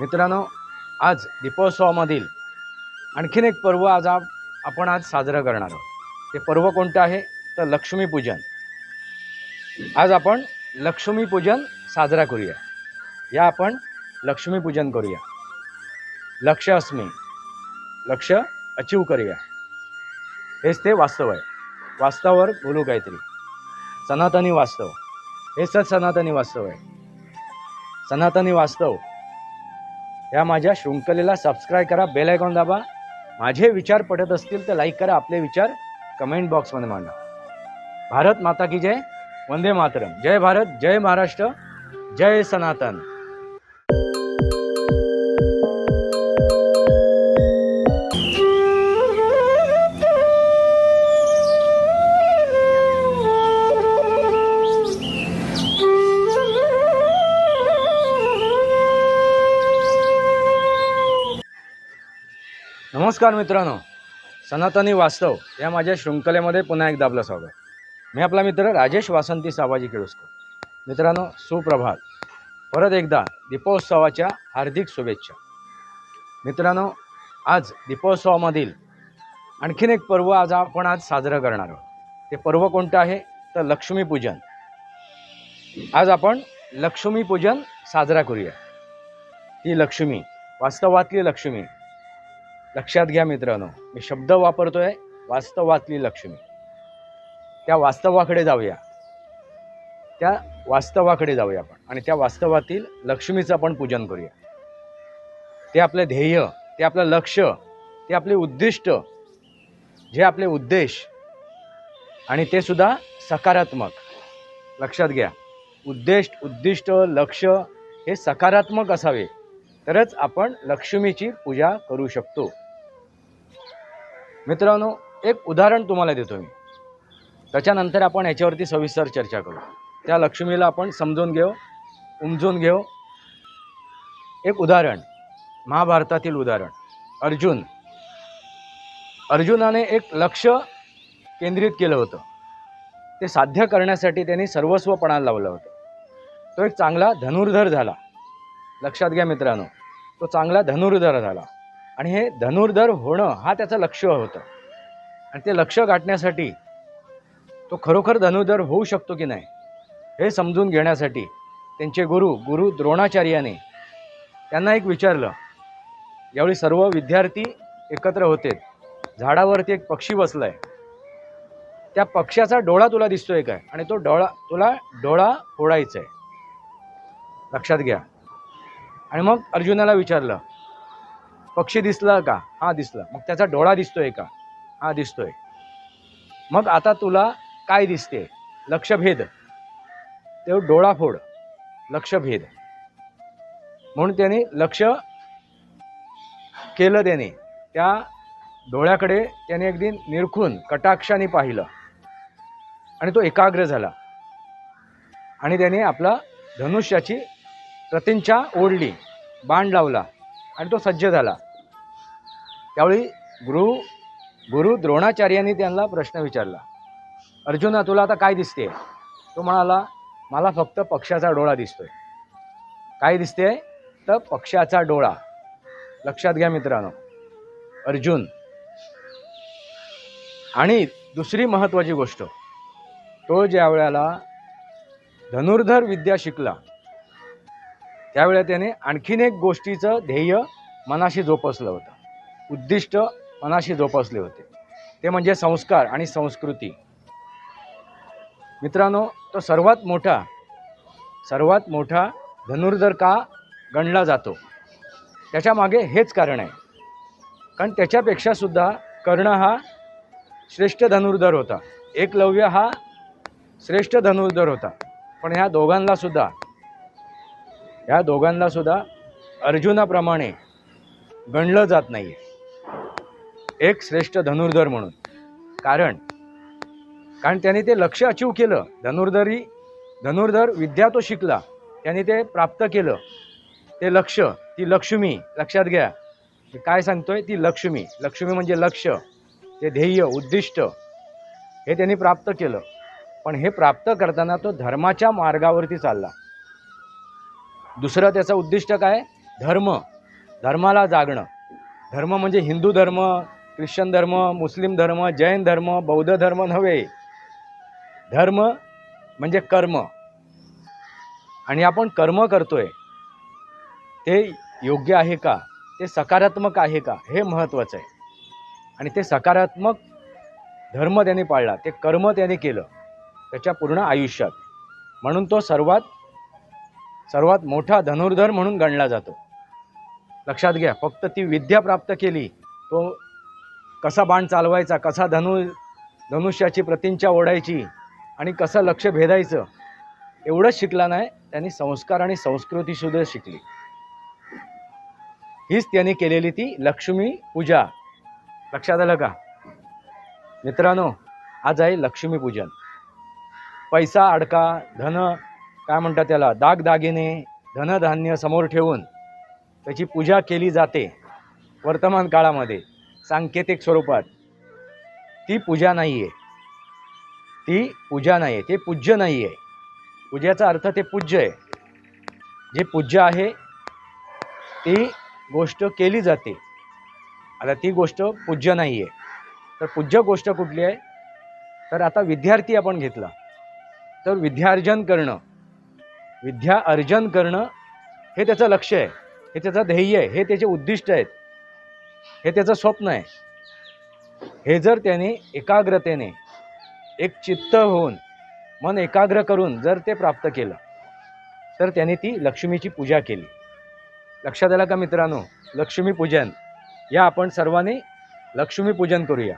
मित्रांनो आज दीपोत्सवामधील आणखीन एक पर्व आज आपण आज साजरं करणार आहोत. ते पर्व कोणतं आहे? तर लक्ष्मीपूजन आज आपण लक्ष्मीपूजन साजरा करूया. या आपण लक्ष्मीपूजन करूया. लक्ष अस्मी. लक्ष अचीव करूया. हेच ते वास्तव आहे. वास्तवावर बोलू काहीतरी. सनातनी वास्तव. हेच सनातनी वास्तव आहे. सनातनी वास्तव या माझ्या शृंखलेला सबस्क्राईब करा बेल आयकॉन दाबा. माझे विचार पटत असतील तर लाईक करा आपले विचार. कमेंट बॉक्समध्ये मांडा. भारत माता की जय. वंदे मातरम. जय भारत जय महाराष्ट्र जय सनातन. नमस्कार मित्रांनो. सनातनी वास्तव या माझ्या शृंखलेमध्ये पुन्हा एकदा आपलं स्वागत. मी आपला मित्र राजेश वासंती साबाजी केळुसकर मित्रांनो सुप्रभात. परत एकदा दीपोत्सवाच्या हार्दिक शुभेच्छा. मित्रांनो आज दीपोत्सवामधील आणखीन एक पर्व आज आपण आज साजरं करणार आहोत. ते पर्व कोणतं आहे? तर लक्ष्मीपूजन आज आपण लक्ष्मीपूजन साजरा करूया. ती लक्ष्मी वास्तवातली लक्ष्मी लक्षात घ्या मित्रांनो मी शब्द वापरतोय वास्तवातली लक्ष्मी. त्या वास्तवाकडे जाऊया. त्या वास्तवाकडे जाऊया आपण आणि त्या वास्तवातील लक्ष्मीचं आपण पूजन करूया. ते आपलं ध्येय ते आपलं लक्ष ते आपले उद्दिष्ट जे आपले उद्देश आणि ते सुद्धा सकारात्मक. लक्षात घ्या उद्देश उद्दिष्ट लक्ष हे सकारात्मक असावे तरच आपण लक्ष्मीची पूजा करू शकतो. मित्रांनो एक उदाहरण तुम्हाला देतो मी. त्याच्यानंतर आपण याच्यावरती सविस्तर चर्चा करू. त्या लक्ष्मीला आपण समजून घेऊ उमजून घेऊ. एक उदाहरण महाभारतातील उदाहरण. अर्जुन. अर्जुनाने एक लक्ष केंद्रित केलं होतं. ते साध्य करण्यासाठी त्यांनी सर्वस्वपणाला लावलं होतं. तो एक चांगला धनुर्धर झाला. लक्षात घ्या मित्रांनो तो चांगला धनुर्धर झाला. आणि हे धनुर्धर होणं हा त्याचं लक्ष होतं. आणि ते लक्ष गाठण्यासाठी तो खरोखर धनुर्धर होऊ शकतो की नाही हे समजून घेण्यासाठी त्यांचे गुरु गुरु द्रोणाचार्याने त्यांना एक विचारलं. यावेळी सर्व विद्यार्थी एकत्र होते. झाडावरती एक पक्षी बसलाय. त्या पक्ष्याचा डोळा तुला दिसतोय काय? आणि तो डोळा तुला डोळा फोडायचा आहे लक्षात घ्या. आणि मग अर्जुनाला विचारलं पक्षी दिसला का? हा दिसला. मग त्याचा डोळा दिसतोय का? हा दिसतोय. मग आता तुला काय दिसते? लक्षभेद. ते डोळा फोड. लक्षभेद. म्हणून त्याने लक्ष केलं त्याने. त्या डोळ्याकडे त्याने अगदी निरखून कटाक्षाने पाहिलं. आणि तो एकाग्र झाला. आणि त्याने आपला धनुष्याची प्रतिंचा ओढली. बाण लावला. आणि तो सज्ज झाला. त्यावेळी गुरु गुरु द्रोणाचार्यांनी त्यांना प्रश्न विचारला अर्जुना तुला आता काय दिसते तो म्हणाला मला फक्त पक्षाचा डोळा दिसतोय. काय दिसते तर पक्षाचा डोळा. लक्षात घ्या मित्रांनो अर्जुन आणि दुसरी महत्त्वाची गोष्ट तो ज्या वेळेला धनुर्धर विद्या शिकला त्यावेळेला त्याने आणखीन एक गोष्टीचं ध्येय मनाशी जोपासलं होतं. उद्दिष्ट मनाशी जोपासले होते. ते म्हणजे संस्कार आणि संस्कृती. मित्रांनो तो सर्वात मोठा सर्वात मोठा धनुर्धर का गणला जातो? त्याच्यामागे हेच कारण आहे. कारण त्याच्यापेक्षासुद्धा कर्ण हा श्रेष्ठ धनुर्धर होता. एकलव्य हा श्रेष्ठ धनुर्धर होता. पण ह्या दोघांना सुद्धा ह्या दोघांना सुद्धा अर्जुनाप्रमाणे गणलं जात नाही आहे एक श्रेष्ठ धनुर्धर म्हणून. कारण कारण त्याने ते लक्ष अचीव केलं. धनुर्धरी धनुर्धर विद्या तो शिकला. त्याने ते प्राप्त केलं. ते लक्ष ती लक्ष्मी लक्षात घ्या. काय सांगतोय? ती लक्ष्मी. लक्ष्मी म्हणजे लक्ष ते ध्येय उद्दिष्ट. हे त्यांनी प्राप्त केलं. पण हे प्राप्त करताना तो धर्माच्या मार्गावरती चालला. दुसरं त्याचं उद्दिष्ट काय? धर्म. धर्माला जागणं. धर्म म्हणजे हिंदू धर्म ख्रिश्चन धर्म मुस्लिम धर्म जैन धर्म बौद्ध धर्म नव्हे. धर्म म्हणजे कर्म. आणि आपण कर्म करतोय ते योग्य आहे का? ते सकारात्मक आहे का? हे महत्त्वाचं आहे. आणि ते सकारात्मक धर्म त्यांनी पाळला ते कर्म त्याने केलं त्याच्या पूर्ण आयुष्यात. म्हणून तो सर्वात सर्वात मोठा धनुर्धर म्हणून गणला जातो. लक्षात घ्या फक्त ती विद्या प्राप्त केली तो कसा बाण चालवायचा कसा धनु धनुष्याची प्रतिंचा ओढायची आणि कसं लक्ष भेदायचं एवढंच शिकला नाही त्यांनी संस्कार आणि संस्कृतीसुद्धा शिकली. हीच त्यांनी केलेली ती लक्ष्मी पूजा. लक्षात आलं का? मित्रांनो आज आहे लक्ष्मी पूजन. पैसा अडका धन काय म्हणतात त्याला? दागदागिने धनधान्य समोर ठेवून त्याची पूजा केली जाते वर्तमान काळामध्ये. सांकेतिक स्वरूपात. ती पूजा नाही आहे ती पूजा नाही आहे ते पूज्य नाही आहे पूजेचा अर्थ ते पूज्य आहे. जे पूज्य आहे ती गोष्ट केली जाते. आता ती गोष्ट पूज्य नाही आहे तर पूज्य गोष्ट कुठली आहे? तर आता विद्यार्थी आपण घेतला. तर विद्यार्जन करणं. विद्या अर्जन करणं हे त्याचं लक्ष आहे. हे त्याचं ध्येय आहे. हे त्याचे उद्दिष्ट आहेत. हे त्याचं स्वप्न आहे. हे जर त्याने एकाग्रतेने एक चित्त होऊन मन एकाग्र करून जर ते प्राप्त केलं तर त्याने ती लक्ष्मीची पूजा केली. लक्षात आलं का मित्रांनो? लक्ष्मीपूजन या आपण सर्वांनी लक्ष्मीपूजन करूया.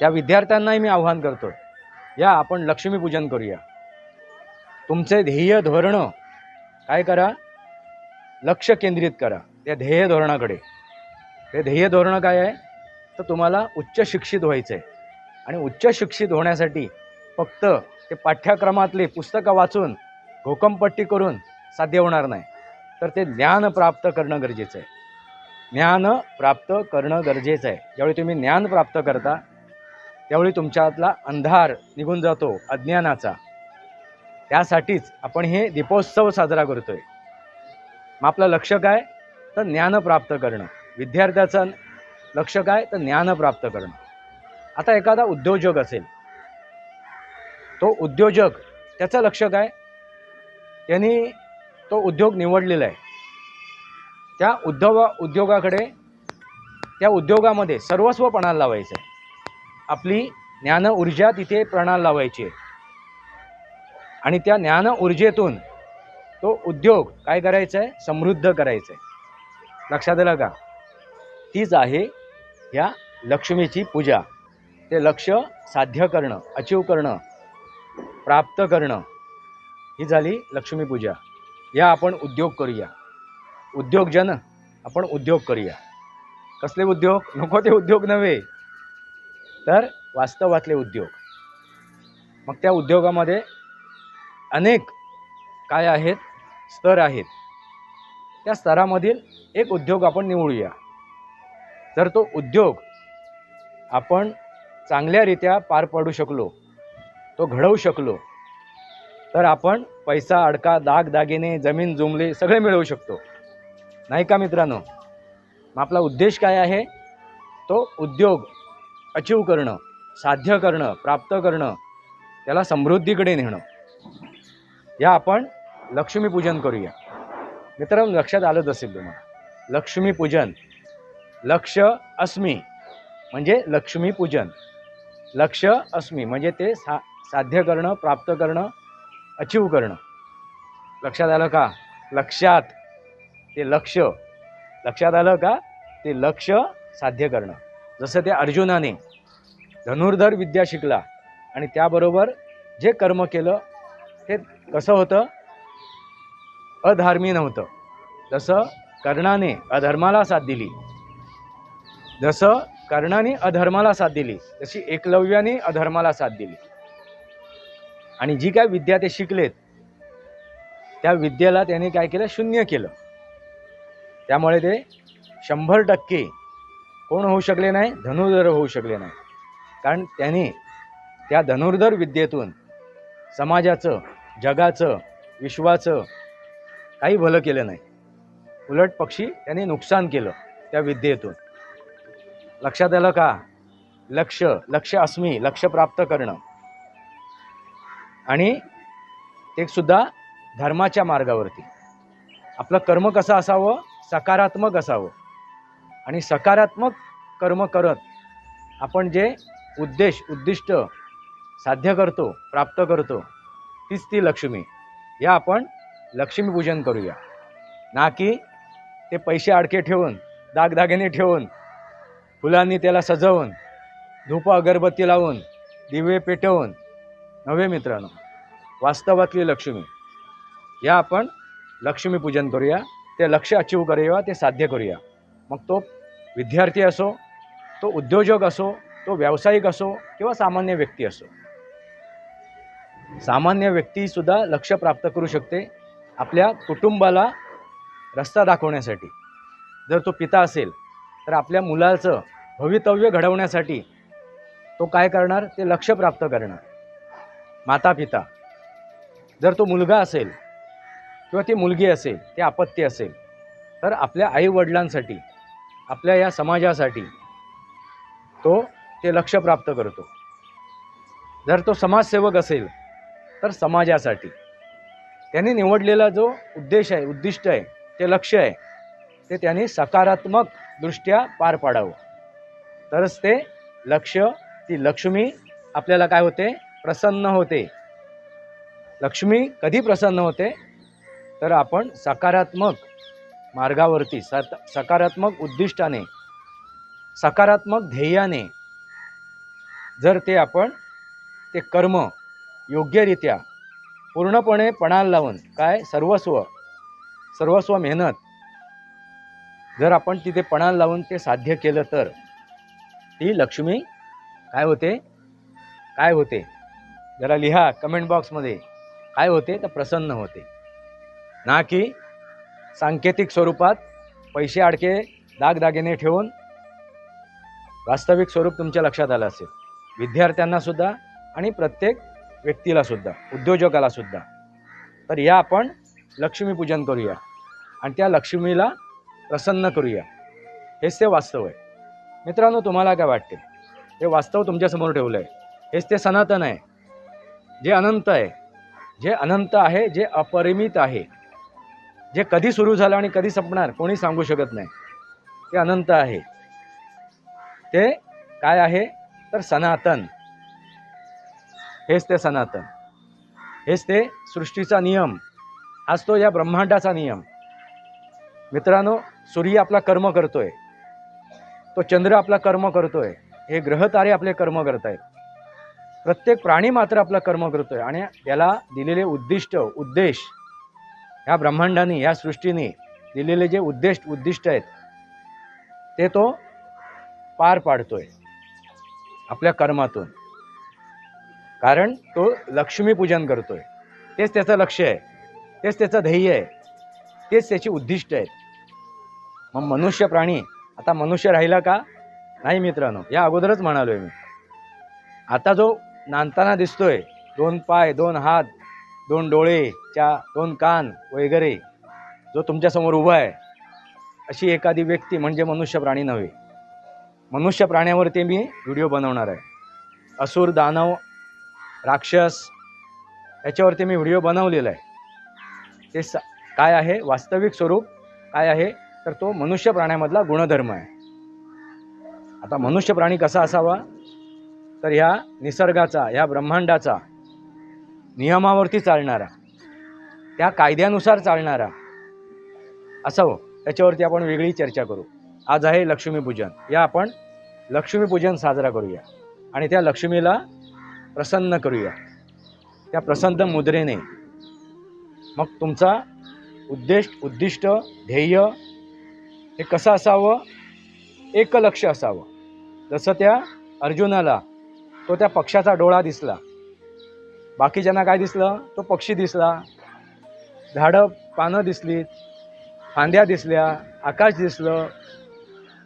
त्या विद्यार्थ्यांनाही मी आव्हान करतो या आपण लक्ष्मीपूजन करूया. तुमचे ध्येय धोरणं काय करा? लक्ष केंद्रित करा. त्या ध्येय धोरणाकडे. ते ध्येय धोरणं काय आहे? तर तुम्हाला उच्च शिक्षित व्हायचं आहे आणि उच्च शिक्षित होण्यासाठी फक्त ते पाठ्यक्रमातले पुस्तकं वाचून घोकमपट्टी करून साध्य होणार नाही. तर ते ज्ञान प्राप्त करणं गरजेचं आहे ज्ञान प्राप्त करणं गरजेचं आहे ज्यावेळी तुम्ही ज्ञान प्राप्त करता त्यावेळी तुमच्यातला अंधार निघून जातो अज्ञानाचा. त्यासाठीच आपण हे दीपोत्सव साजरा करतो आहे मग आपलं लक्ष काय? तर ज्ञान प्राप्त करणं. विद्यार्थ्याचं लक्ष काय? तर ज्ञान प्राप्त करणं. आता एखादा उद्योजक असेल तो उद्योजक त्याचं लक्ष काय? त्यांनी तो उद्योग निवडलेला आहे. त्या उद्योगा उद्योगाकडे त्या उद्योगामध्ये सर्वस्व पणाला लावायचं आहे. आपली ज्ञान ऊर्जा तिथे प्रणाल लावायची आहे. आणि त्या ज्ञान ऊर्जेतून तो उद्योग काय करायचा आहे? समृद्ध करायचा आहे. लक्षात आलं का? तीच आहे या लक्ष्मीची पूजा. ते लक्ष साध्य करणं अचीव करणं प्राप्त करणं ही झाली लक्ष्मीपूजा या आपण उद्योग करूया. उद्योगजन आपण उद्योग करूया. कसले उद्योग? नको ते उद्योग नव्हे. तर वास्तवातले उद्योग. मग त्या उद्योगामध्ये अनेक काय आहेत? स्तर आहेत. त्या स्तरामधील एक उद्योग आपण निवडूया. तर तो उद्योग आपण चांगल्यारीत्या पार पाडू शकलो तो घडवू शकलो तर आपण पैसा अडका दाग दागिने जमीन जुमले सगळे मिळवू शकतो. नाही का मित्रांनो? मग आपला उद्देश काय आहे? तो उद्योग अचीव करणं साध्य करणं प्राप्त करणं त्याला समृद्धीकडे नेणं. या आपण लक्ष्मीपूजन करूया. मित्रांनो लक्षात आलंच असेल तुम्हाला. लक्ष्मीपूजन लक्ष अस्मी म्हणजे लक्ष्मीपूजन लक्ष अस्मी म्हणजे ते सा साध्य करणं प्राप्त करणं अचीव करणं. लक्षात आलं का? लक्षात. ते लक्ष. लक्षात आलं का? ते लक्ष साध्य करणं. जसं ते अर्जुनाने धनुर्धर विद्या शिकला आणि त्याबरोबर जे कर्म केलं ते कसं होतं? अधार्मी नव्हतं. तसं कर्णाने अधर्माला साथ दिली जसं कर्णाने अधर्माला साथ दिली तशी एकलव्याने अधर्माला साथ दिली. आणि जी काय विद्या ते शिकलेत त्या विद्येला त्याने काय केलं? शून्य केलं. त्यामुळे ते शंभर टक्के कोण होऊ शकले नाही? धनुर्धर होऊ शकले नाही. कारण त्याने त्या धनुर्धर विद्येतून समाजाचं जगाचं विश्वाचं काही भलं केलं नाही. उलट पक्षी त्यांनी नुकसान केलं त्या विद्येतून. लक्षात आलं का? लक्ष लक्ष अस्मी लक्ष प्राप्त करणं. आणि ते सुद्धा धर्माच्या मार्गावरती. आपलं कर्म कसं असावं? सकारात्मक असावं. आणि सकारात्मक कर्म करत आपण जे उद्देश उद्दिष्ट साध्य करतो प्राप्त करतो तीच ती लक्ष्मी. या आपण लक्ष्मीपूजन करूया. ना की ते पैसे अडके ठेवून दागदागिने ठेवून फुलांनी त्याला सजवून धूप अगरबत्ती लावून दिवे पेटवून. नव्हे मित्रांनो? वास्तवातली लक्ष्मी. या आपण लक्ष्मीपूजन करूया. ते लक्ष अचीव करूया ते साध्य करूया. मग तो विद्यार्थी असो तो उद्योजक असो तो व्यावसायिक असो किंवा सामान्य व्यक्ती असो. सामान्य व्यक्तीसुद्धा लक्ष प्राप्त करू शकते आपल्या कुटुंबाला रस्ता दाखवण्यासाठी. जर तो पिता असेल तर आपल्या मुलाचं भवितव्य घडवण्यासाठी तो काय करणार? ते लक्ष प्राप्त करणार. माता पिता जर तो मुलगा असेल किंवा ती मुलगी असेल ते आपत्ती असेल तर आपल्या आईवडिलांसाठी आपल्या या समाजासाठी तो ते लक्ष प्राप्त करतो. जर तो समाजसेवक असेल तर समाजासाठी. त्यांनी निवडलेला जो उद्देश आहे उद्दिष्ट आहे ते लक्ष आहे ते त्यांनी दृष्ट्या पार पाडावं. तरच ते लक्ष ती लक्ष्मी आपल्याला काय होते? प्रसन्न होते. लक्ष्मी कधी प्रसन्न होते? तर आपण सकारात्मक मार्गावरती सत सकारात्मक उद्दिष्टाने सकारात्मक ध्येयाने जर ते आपण ते कर्म योग्यरित्या पूर्णपणे पणाला लावून काय? सर्वस्व सर्वस्व मेहनत जर आपण तिथे पणाला लावून ते साध्य केलं तर ती लक्ष्मी काय होते? काय होते? जरा लिहा कमेंट बॉक्समध्ये काय होते? तर प्रसन्न होते. ना की सांकेतिक स्वरूपात पैसे अडके दागदागिने ठेवून वास्तविक स्वरूप तुमच्या लक्षात आलं असेल. विद्यार्थ्यांनासुद्धा आणि प्रत्येक व्यक्तीलासुद्धा उद्योजकालासुद्धा तर या आपण लक्ष्मीपूजन करूया. आणि त्या लक्ष्मीला प्रसन्न करूया. हेच ते वास्तव आहे. मित्रांनो तुम्हाला काय वाटते? हे वास्तव तुमच्यासमोर ठेवलं आहे हेच ते सनातन आहे. जे अनंत आहे. जे अनंत आहे जे अपरिमित आहे. जे कधी सुरू झालं आणि कधी संपणार कोणी सांगू शकत नाही. ते अनंत आहे. ते काय आहे? तर सनातन. हेच ते सनातन. हेच ते सृष्टीचा नियम. हाच तो या ब्रह्मांडाचा नियम. मित्रांनो सूर्य आपला कर्म करतोय. तो चंद्र आपला कर्म करतोय. हे ग्रह तारे आपले कर्म करत आहेत प्रत्येक प्राणी मात्र आपला कर्म करतोय आणि त्याला दिलेले उद्दिष्ट उद्देश ह्या ब्रह्मांडाने ह्या सृष्टीने दिलेले जे उद्देश उद्दिष्ट आहेत ते तो पार पाडतोय आपल्या कर्मातून. कारण तो लक्ष्मीपूजन करतोय. तेच त्याचं लक्ष आहे. तेच त्याचं ध्येय आहे. तेच त्याची उद्दिष्ट आहेत. मग मनुष्य प्राणी आता मनुष्य राहिला का? नाही मित्रांनो या अगोदरच म्हणालो आहे मी. आता जो नांदताना दिसतोय दोन पाय दोन हात दोन डोळे च्या दोन कान वगैरे जो तुमच्यासमोर उभा आहे अशी एखादी व्यक्ती म्हणजे मनुष्य प्राणी नव्हे. मनुष्य प्राण्यावरती मी व्हिडिओ बनवणार आहे. असुर दानव राक्षस याच्यावरती मी व्हिडिओ बनवलेला आहे. ते स काय आहे? वास्तविक स्वरूप काय आहे? तर तो मनुष्य प्राण्यामधला गुणधर्म आहे. आता मनुष्य प्राणी कसा असावा? तर ह्या निसर्गाचा ह्या ब्रह्मांडाचा नियमावरती चालणारा त्या कायद्यानुसार चालणारा असावं. त्याच्यावरती आपण वेगळी चर्चा करू. आज आहे लक्ष्मीपूजन या आपण लक्ष्मीपूजन साजरा करूया. आणि त्या लक्ष्मीला प्रसन्न करूया. त्या प्रसन्न मुद्रेने. मग तुमचा उद्देश उद्दिष्ट ध्येय हे कसं असावं? एक लक्ष असावं. जसं त्या अर्जुनाला तो त्या पक्षाचा डोळा दिसला. बाकीच्यांना काय दिसलं? तो पक्षी दिसला. झाडं पानं दिसली फांद्या दिसल्या आकाश दिसलं.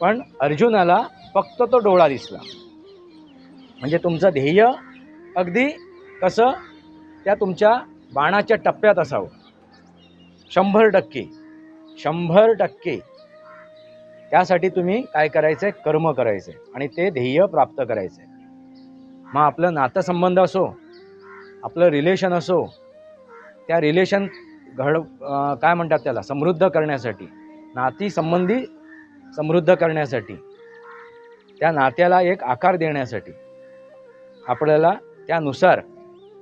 पण अर्जुनाला फक्त तो डोळा दिसला. म्हणजे तुमचं ध्येय अगदी कसं? त्या तुमच्या बाणाच्या टप्प्यात असावं. शंभर टक्के. शंभर टक्के. त्यासाठी तुम्ही काय करायचंय? कर्म करायचे आणि ते ध्येय प्राप्त करायचे मग आपलं नातंसंबंध असो आपलं रिलेशन असो त्या रिलेशन घड काय म्हणतात त्याला? समृद्ध करण्यासाठी नाती संबंधी समृद्ध करण्यासाठी त्या नात्याला एक आकार देण्यासाठी आपल्याला त्यानुसार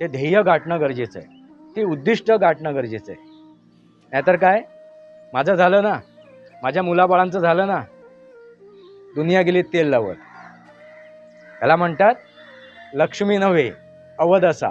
ते ध्येय गाठणं गरजेचं आहे. ते उद्दिष्ट गाठणं गरजेचं आहे. नाहीतर काय? माझं झालं ना? माझ्या मुलाबाळांचं झालं ना दुनिया गेली तेल लावत त्याला म्हणतात लक्ष्मी नव्हे अवदसा.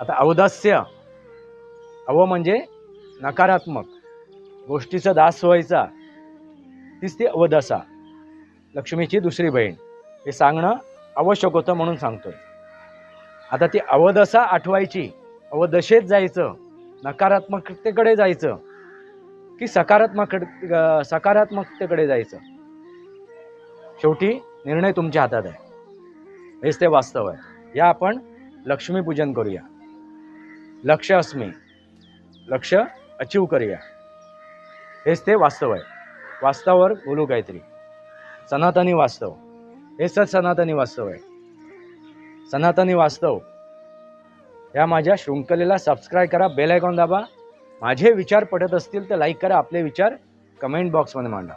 आता अवदास्य अव म्हणजे नकारात्मक. गोष्टीचा दास व्हायचा तीच ती अवदसा. लक्ष्मीची दुसरी बहीण. हे सांगणं आवश्यक होतं म्हणून सांगतोय. आता ती अवदसा आठवायची अवदशेत जायचं नकारात्मकतेकडे जायचं. की सकारात्मक सकारात्मकतेकडे जायचं. शेवटी निर्णय तुमच्या हातात आहे. हेच ते वास्तव आहे. या आपण लक्ष्मीपूजन करूया. लक्ष अस्मी. लक्ष अचीव करूया. हेच ते वास्तव आहे. वास्तवावर बोलू काहीतरी. सनातनी वास्तव. हेच तर सनातनी वास्तव आहे. सनातनी वास्तव. या माझ्या शृंखलेला सबस्क्राईब करा बेल आयकॉन दाबा माझे विचार पटत असतील तर लाईक करा आपले विचार कमेंट बॉक्समध्ये मांडा.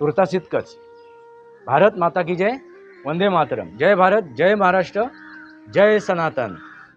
तुर्तास इतकंच. भारत माता की जय वंदे मातरम. जय भारत जय महाराष्ट्र जय सनातन.